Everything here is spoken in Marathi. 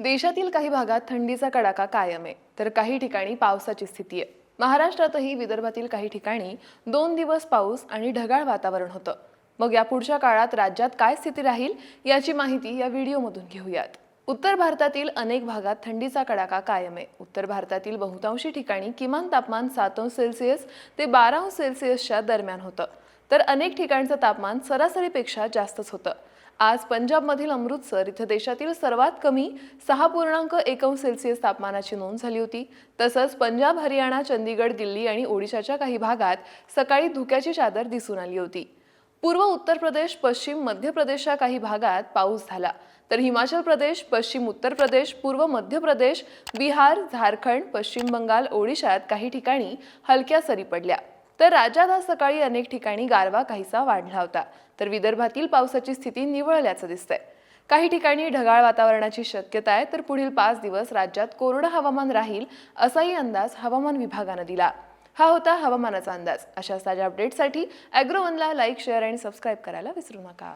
देशातील काही भागात थंडीचा कडाका कायम आहे तर काही ठिकाणी पावसाची स्थिती आहे. महाराष्ट्रातही विदर्भातील काही ठिकाणी दोन दिवस पाऊस आणि ढगाळ वातावरण होतं. मग या पुढच्या काळात राज्यात काय स्थिती राहील याची माहिती या व्हिडिओमधून घेऊयात. उत्तर भारतातील अनेक भागात थंडीचा कडाका कायम आहे. उत्तर भारतातील बहुतांशी ठिकाणी किमान तापमान सात अंश सेल्सिअस ते बारा अंश सेल्सिअसच्या दरम्यान होतं. तर अनेक ठिकाणचं तापमान सरासरीपेक्षा जास्तच होतं. आज पंजाबमधील अमृतसर इथं देशातील सर्वात कमी सहा पूर्णांक एक सेल्सिअस तापमानाची नोंद झाली होती. तसंच पंजाब हरियाणा चंदीगड दिल्ली आणि ओडिशाच्या काही भागात सकाळी धुक्याची चादर दिसून आली होती. पूर्व उत्तर प्रदेश पश्चिम मध्य प्रदेशच्या काही भागात पाऊस झाला. तर हिमाचल प्रदेश पश्चिम उत्तर प्रदेश पूर्व मध्य प्रदेश बिहार झारखंड पश्चिम बंगाल ओडिशात काही ठिकाणी हलक्या सरी पडल्या. तर राज्यात आज सकाळी अनेक ठिकाणी गारवा काहीसा वाढला होता. तर विदर्भातील पावसाची स्थिती निवळल्याचं दिसतंय. काही ठिकाणी ढगाळ वातावरणाची शक्यता आहे तर पुढील पाच दिवस राज्यात कोरडं हवामान राहील असाही अंदाज हवामान विभागानं दिला. हा होता हवामानाचा अंदाज. अशा ताज्या अपडेटसाठी अॅग्रोवनला लाईक शेअर आणि सबस्क्राईब करायला विसरू नका.